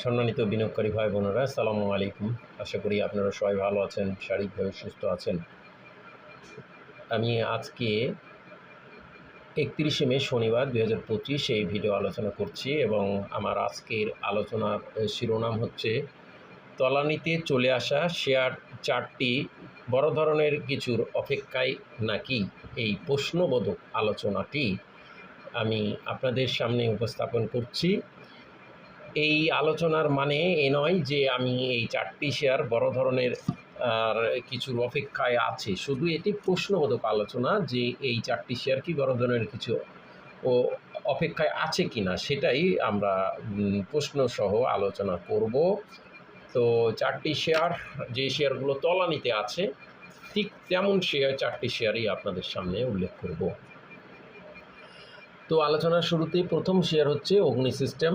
সম্মানিত বিনিয়োগকারী ভাই বোনেরা সালামু আলাইকুম। আশা করি আপনারা সবাই ভালো আছেন, শারীরিকভাবে সুস্থ আছেন। আমি আজকে একত্রিশে মে শনিবার দুই হাজার পঁচিশ এই ভিডিও আলোচনা করছি এবং আমার আজকের আলোচনার শিরোনাম হচ্ছে তলানিতে চলে আসা শেয়ার চারটি বড় ধরনের কিছুর অপেক্ষায় নাকি এই প্রশ্নবোধক আলোচনাটি আমি আপনাদের সামনে উপস্থাপন করছি। এই আলোচনার মানে এ নয় যে আমি এই চারটি শেয়ার বড় ধরনের, আর কিছুর অপেক্ষায় আছে। শুধু এটি প্রশ্নবোধক আলোচনা যে এই চারটি শেয়ার কি বড় ধরনের কিছু ও অপেক্ষায় আছে কি না, সেটাই আমরা প্রশ্নসহ আলোচনা করব। তো চারটি শেয়ার, যে শেয়ারগুলো তলানিতে আছে, ঠিক তেমন শেয়ার চারটি শেয়ারই আপনাদের সামনে উল্লেখ করব। তো আলোচনার শুরুতেই প্রথম শেয়ার হচ্ছে অগ্নি সিস্টেম।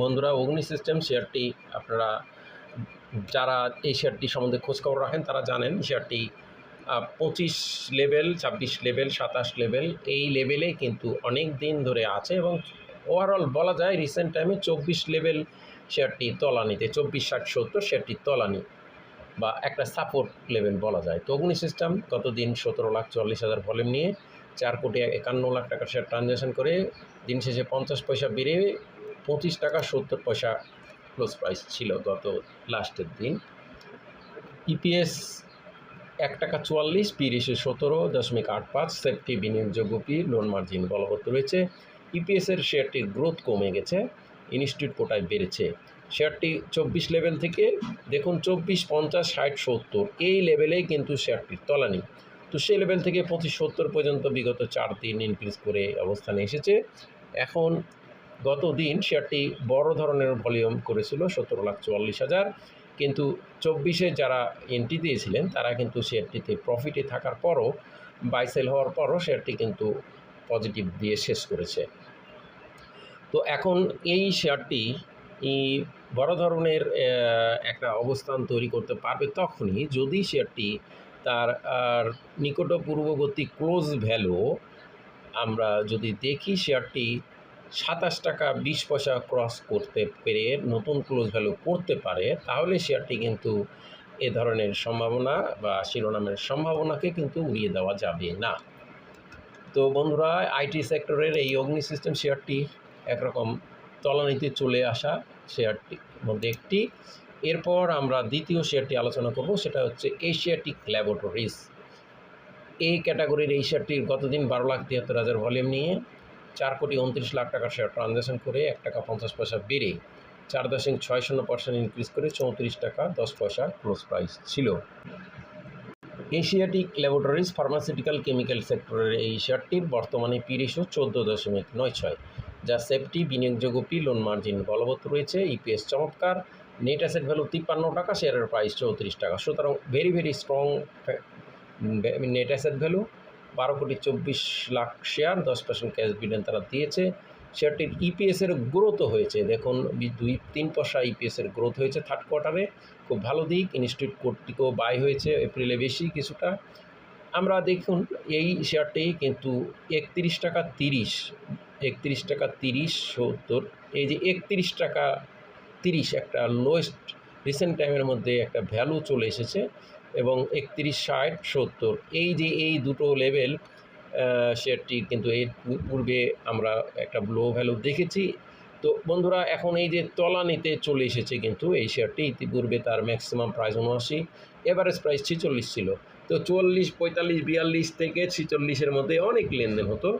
বন্ধুরা, অগ্নি সিস্টেম শেয়ারটি আপনারা যারা এই শেয়ারটি সম্বন্ধে খোঁজখবর রাখেন, তারা জানেন শেয়ারটি পঁচিশ লেভেল ছাব্বিশ লেভেল সাতাশ লেভেল এই লেভেলে কিন্তু অনেক দিন ধরে আছে এবং ওভারঅল বলা যায় রিসেন্ট টাইমে চব্বিশ লেভেল শেয়ারটি তলানিতে, চব্বিশ, ষাট, সত্তর শেয়ারটি তলানি বা একটা সাপোর্ট লেভেল বলা যায়। তো অগ্নি সিস্টেম গতদিন সতেরো লাখ চল্লিশ হাজার ভলিউম নিয়ে চার কোটি একান্ন লাখ টাকার শেয়ার ট্রানজ্যাকশন করে দিন শেষে পঞ্চাশ পয়সা বেড়ে পঁচিশ টাকা সত্তর পয়সা ক্লোজ প্রাইস ছিল গত লাস্টের দিন। ইপিএস এক টাকা চুয়াল্লিশ পি রেশিও সতেরো, দশমিক আট পাঁচ, সেফটি বিনিয়োগযোগ্য পি লোন মার্জিন বলবৎ রয়েছে। ইপিএসের শেয়ারটির গ্রোথ কমে গেছে ইনস্টিটিউট কোটায় বেড়েছে। শেয়ারটি চব্বিশ লেভেল থেকে, দেখুন চব্বিশ, পঞ্চাশ, ষাট, সত্তর, এই লেভেলেই কিন্তু শেয়ারটির তলানি তো সেই লেভেল থেকে পঁচিশ, সত্তর পর্যন্ত বিগত চার দিন ইনক্রিজ করে অবস্থানে এসেছে। এখন গত দিন শেয়ারটি বড় ধরনের ভলিউম করেছিল সতেরো লাখ চুয়াল্লিশ হাজার। কিন্তু চব্বিশে যারা এন্ট্রি দিয়েছিলেন, তারা কিন্তু শেয়ারটিতে প্রফিটে থাকার পরও বাই সেল হওয়ার পরও শেয়ারটি কিন্তু পজিটিভ দিয়ে শেষ করেছে। তো এখন এই শেয়ারটি বড় ধরনের একটা অবস্থান তৈরি করতে পারবে তখনই যদি শেয়ারটি তার, আর নিকট পূর্ববর্তী ক্লোজ ভ্যালু আমরা যদি দেখি শেয়ারটি সাতাশ টাকা বিশ পয়সা ক্রস করতে পেরে নতুন ক্লোজ ভ্যালু করতে পারে, তাহলে শেয়ারটি কিন্তু এ ধরনের সম্ভাবনা বা শিরোনামের সম্ভাবনাকে কিন্তু উড়িয়ে দেওয়া যাবে না। তো বন্ধুরা আইটি সেক্টরের এই অগ্নি সিস্টেম শেয়ারটি একরকম তলানিতে চলে আসা শেয়ারটির মধ্যে একটি। এরপর আমরা দ্বিতীয় শেয়ারটি আলোচনা করব, সেটা হচ্ছে এশিয়াটিক ল্যাবরেটরিজ এই ক্যাটাগরির এই শেয়ারটির গতদিন বারো লাখ তিয়াত্তর হাজার ভলিউম নিয়ে চার কোটি উনত্রিশ লাখ টাকার শেয়ার ট্রানজ্যাকশন করে এক টাকা পঞ্চাশ পয়সা বেড়ে চার দশমিক ছয় শূন্য পার্সেন্ট ইনক্রিজ করে চৌত্রিশ টাকা দশ পয়সা ক্লোজ প্রাইস ছিল। এশিয়াটিক ল্যাবরেটরিজ ফার্মাসিউটিক্যাল কেমিক্যাল সেক্টরের এই শেয়ারটির বর্তমানে পি রেশিও চোদ্দ দশমিক নয় ছয়, যা সেফটি, বিনিয়োগযোগ্য পি লোন মার্জিন বলবৎ রয়েছে। ইপিএস চমৎকার নেট অ্যাসেট ভ্যালু তিপ্পান্ন টাকা শেয়ারের প্রাইস চৌত্রিশ টাকা। সুতরাং very very strong net asset value বারো কোটি চব্বিশ লাখ শেয়ার দশ পার্সেন্ট ক্যাশ ডিভিডেন্ড তারা দিয়েছে। শেয়ারটির ইপিএসের গ্রোথও হয়েছে। দেখুন, দুই তিন পয়সা ইপিএসের গ্রোথ হয়েছে থার্ড কোয়ার্টারে খুব ভালো দিক ইনস্টিটিউট কর্তৃকও বাই হয়েছে এপ্রিলে বেশি কিছুটা। আমরা দেখুন, এই শেয়ারটি কিন্তু একত্রিশ টাকা তিরিশ, একত্রিশ টাকা তিরিশ সত্তর, এই যে একত্রিশ টাকা তিরিশ একটা লোয়েস্ট রিসেন্ট টাইমের মধ্যে একটা ভ্যালু চলে এসেছে। এবং একত্রিশ, ষাট, সত্তর। এই যে এই দুটো লেভেল শেয়ারটি কিন্তু এর পূর্বে আমরা একটা লো ভ্যালু দেখেছি। তো বন্ধুরা, এখন এই যে তলানিতে চলে এসেছে কিন্তু এই শেয়ারটি। ইতিপূর্বে তার ম্যাক্সিমাম প্রাইস উনআশি এভারেজ প্রাইস ছিচল্লিশ ছিল। তো চুয়াল্লিশ, পঁয়তাল্লিশ, বিয়াল্লিশ থেকে ছিচল্লিশের মধ্যে অনেক লেনদেন হতো।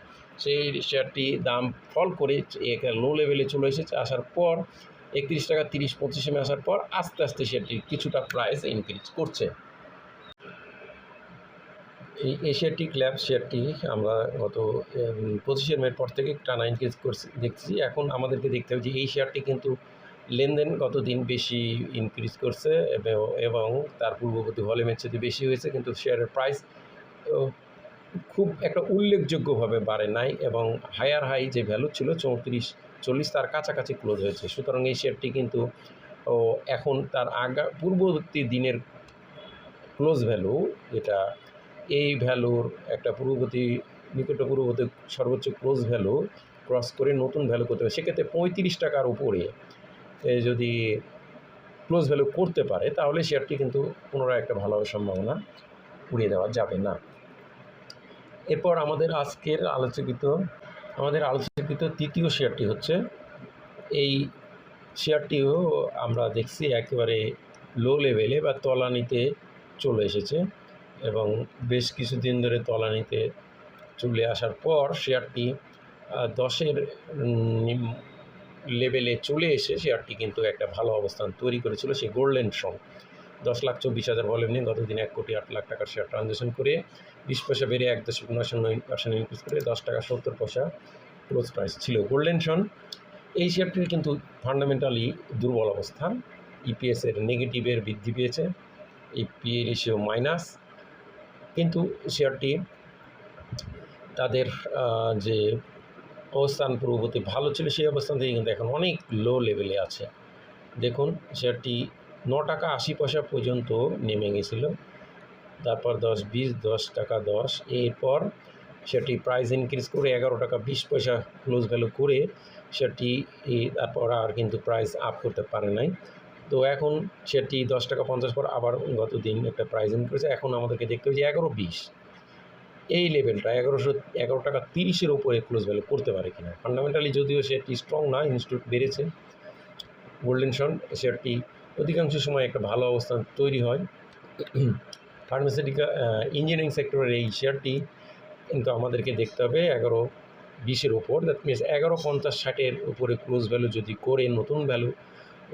সেই শেয়ারটি দাম ফল করে একটা লো লেভেলে চলে এসেছে। আসার পর, একত্রিশ টাকা তিরিশ, পঁচিশে আসার পর আস্তে আস্তে শেয়ারটির কিছুটা প্রাইস ইনক্রিজ করছে। এই এশিয়াটিক ল্যাব শেয়ারটি আমরা গত পঁচিশে মের পর থেকে টানা ইনক্রিজ করছি দেখছি এখন আমাদেরকে দেখতে হবে যে এই শেয়ারটি কিন্তু লেনদেন গত দিন বেশি ইনক্রিজ করছে এবং- তার পূর্ববর্তী ভলিউমের চেয়ে বেশি হয়েছে, কিন্তু শেয়ারের প্রাইস খুব একটা উল্লেখযোগ্যভাবে বাড়ে নাই এবং হায়ার হাই যে ভ্যালু ছিল চৌত্রিশ, চল্লিশ তার কাছাকাছি ক্লোজ হয়েছে। সুতরাং এই শেয়ারটি কিন্তু এখন তার আগা, পূর্ববর্তী দিনের ক্লোজ ভ্যালু যেটা এই ভ্যালুর একটা পূর্ববর্তী নিকট পূর্ববর্তী সর্বোচ্চ ক্লোজ ভ্যালু ক্রস করে নতুন ভ্যালু করতে হবে সেক্ষেত্রে পঁয়ত্রিশ টাকার উপরে যদি ক্লোজ ভ্যালু করতে পারে, তাহলে শেয়ারটি কিন্তু পুনরায় একটা ভালো সম্ভাবনা উড়িয়ে দেওয়া যাবে না। এরপর আমাদের আজকের আলোচকিত, আমাদের আলোচকিত তৃতীয় শেয়ারটি হচ্ছে, এই শেয়ারটিও আমরা দেখছি একেবারে লো লেভেলে বা তলানিতে চলে এসেছে। এবং বেশ কিছুদিন ধরে তলানিতে চলে আসার পর শেয়ারটি দশের লেভেলে চলে এসে শেয়ারটি কিন্তু একটা ভালো অবস্থান তৈরি করেছিল, সেই গোল্ডেন সং দশ লাখ চব্বিশ হাজার ভলিউম নিয়ে গতদিন এক কোটি আট লাখ টাকার শেয়ার ট্রানজ্যাকশন করে বিশ পয়সা বেড়ে এক দশমিক নয় শূন্য পার্সেন্ট ইনক্রিজ করে দশ টাকা সত্তর পয়সা ক্লোজ প্রাইস ছিল। গোল্ডেন সন এই শেয়ারটির কিন্তু ফান্ডামেন্টালি দুর্বল অবস্থান। ইপিএসের নেগেটিভের বৃদ্ধি পেয়েছে। এই পিএ রেশিও মাইনাস কিন্তু শেয়ারটি তাদের যে অবস্থান পূর্ববর্তী ভালো ছিল সেই অবস্থান থেকে কিন্তু এখন অনেক লো লেভেলে আছে। দেখুন শেয়ারটি ন টাকা আশি পয়সা পর্যন্ত নেমে গেছিল। তারপর দশ, বিশ, দশ টাকা দশ। এরপর সেটি প্রাইস ইনক্রিজ করে এগারো টাকা বিশ পয়সা ক্লোজ ভ্যালু করে সেটি তারপর আর কিন্তু প্রাইস আপ করতে পারে নাই। তো এখন সেটি দশ টাকা পঞ্চাশ পর আবার গত দিন একটা প্রাইস ইনক্রিজ এখন আমাদেরকে দেখতে হবে যে এগারো বিশ। এই লেভেলটা এগারোশো, এগারো টাকা তিরিশের উপরে ক্লোজ ভ্যালু করতে পারে কিনা। ফান্ডামেন্টালি যদিও সেটি স্ট্রং না ইনস্টিটিউট বেড়েছে। গোল্ডেন শন শেয়ারটি অধিকাংশ সময় একটা ভালো অবস্থান তৈরি হয়। ফার্মাসিউটিক্যাল ইঞ্জিনিয়ারিং সেক্টরের এই শেয়ারটি কিন্তু আমাদেরকে দেখতে হবে এগারো বিশের ওপর দ্যাট মিনস এগারো পঞ্চাশ ষাটের উপরে ক্লোজ ভ্যালু যদি করে, নতুন ভ্যালু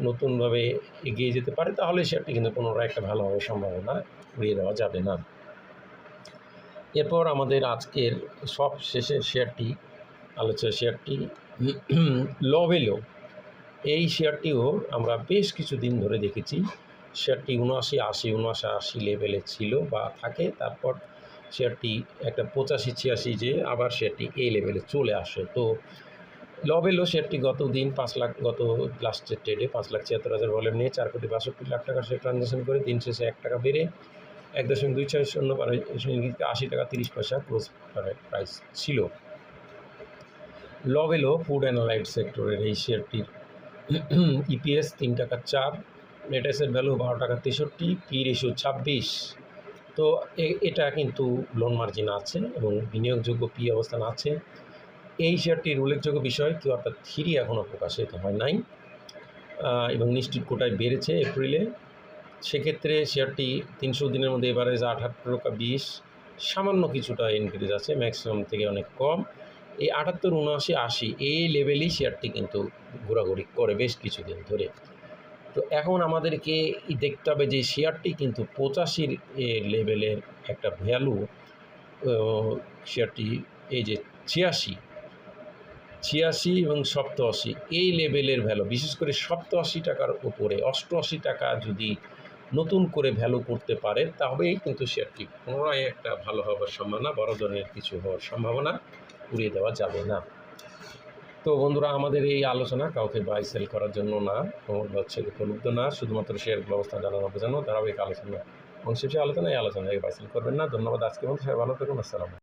নতুনভাবে এগিয়ে যেতে পারে, তাহলে শেয়ারটি কিন্তু পুনরায় একটা ভালো হওয়ার সম্ভাবনা উড়িয়ে দেওয়া যাবে না। এরপর আমাদের আজকের সব শেষের শেয়ারটি আলোচনা শেয়ারটি লভেলো এই শেয়ারটিও আমরা বেশ কিছু দিন ধরে দেখেছি। শেয়ারটি উনআশি, আশি উনআশি, আশি লেভেলে ছিল বা থাকে। তারপর শেয়ারটি একটা পঁচাশি, ছিয়াশি যে আবার শেয়ারটি এই লেভেলে চলে আসে। তো লবেলো শেয়ারটি গত দিন পাঁচ লাখ, গত লাস্টের ট্রেডে পাঁচ লাখ ছিয়াত্তর হাজার ভলিউম নিয়ে চার কোটি বাষট্টি লাখ টাকা শেয়ার ট্রানজ্যাকশন করে দিন শেষে এক টাকা বেড়ে এক দশমিক দুই ছয় শূন্য আশি টাকা তিরিশ পয়সা ক্লোজ প্রাইস ছিল। লবেলো ফুড অ্যান্ড সেক্টরের এই শেয়ারটির ইপিএস তিন টাকা চার নেট অ্যাসেট ভ্যালু বারো টাকা তেষট্টি পি রেশিও ছাব্বিশ। তো এটা কিন্তু লোন মার্জিন আছে এবং বিনিয়োগযোগ্য পি অবস্থান আছে। এই শেয়ারটির উল্লেখযোগ্য বিষয়, কেউ অর্থাৎ থ্রি এখনও প্রকাশিত হয় নাই এবং নিশ্চিত কোটায় বেড়েছে এপ্রিলে। সেক্ষেত্রে শেয়ারটি তিনশো দিনের মধ্যে এবারে এভারেজ আঠাত্তর টাকা বিশ, সামান্য কিছুটা ইনক্রিজ আছে ম্যাক্সিমাম থেকে অনেক কম। এই আটাত্তর উনআশি, আশি, এই লেভেলেই শেয়ারটি কিন্তু ঘোরাঘুরি করে বেশ কিছুদিন ধরে। তো এখন আমাদেরকে দেখতে হবে যে শেয়ারটি কিন্তু পঁচাশির লেভেলের একটা ভ্যালু শেয়ারটি এই যে ছিয়াশি ছিয়াশি এবং সপ্তআশি, এই লেভেলের ভ্যালু, বিশেষ করে সপ্তআশি টাকার উপরে, অষ্টআশি টাকা যদি নতুন করে ভ্যালু করতে পারে তবেই কিন্তু শেয়ারটি পুনরায় একটা ভালো হওয়ার সম্ভাবনা, বড় ধরনের কিছু হওয়ার সম্ভাবনা উড়িয়ে দেওয়া যাবে না। তো বন্ধুরা, আমাদের এই আলোচনা কাউকে বাই সেল করার জন্য না হচ্ছে উপলব্ধ না, শুধুমাত্র শেয়ারগুলো অবস্থা জানানো বোঝানো, ধারাবাহিক আলোচনা এবং শেষে আলোচনা, এই আলোচনা থেকে বাই সেল করবেন না। ধন্যবাদ আজকে মতো, সবাই ভালো থাকুন, আসসালাম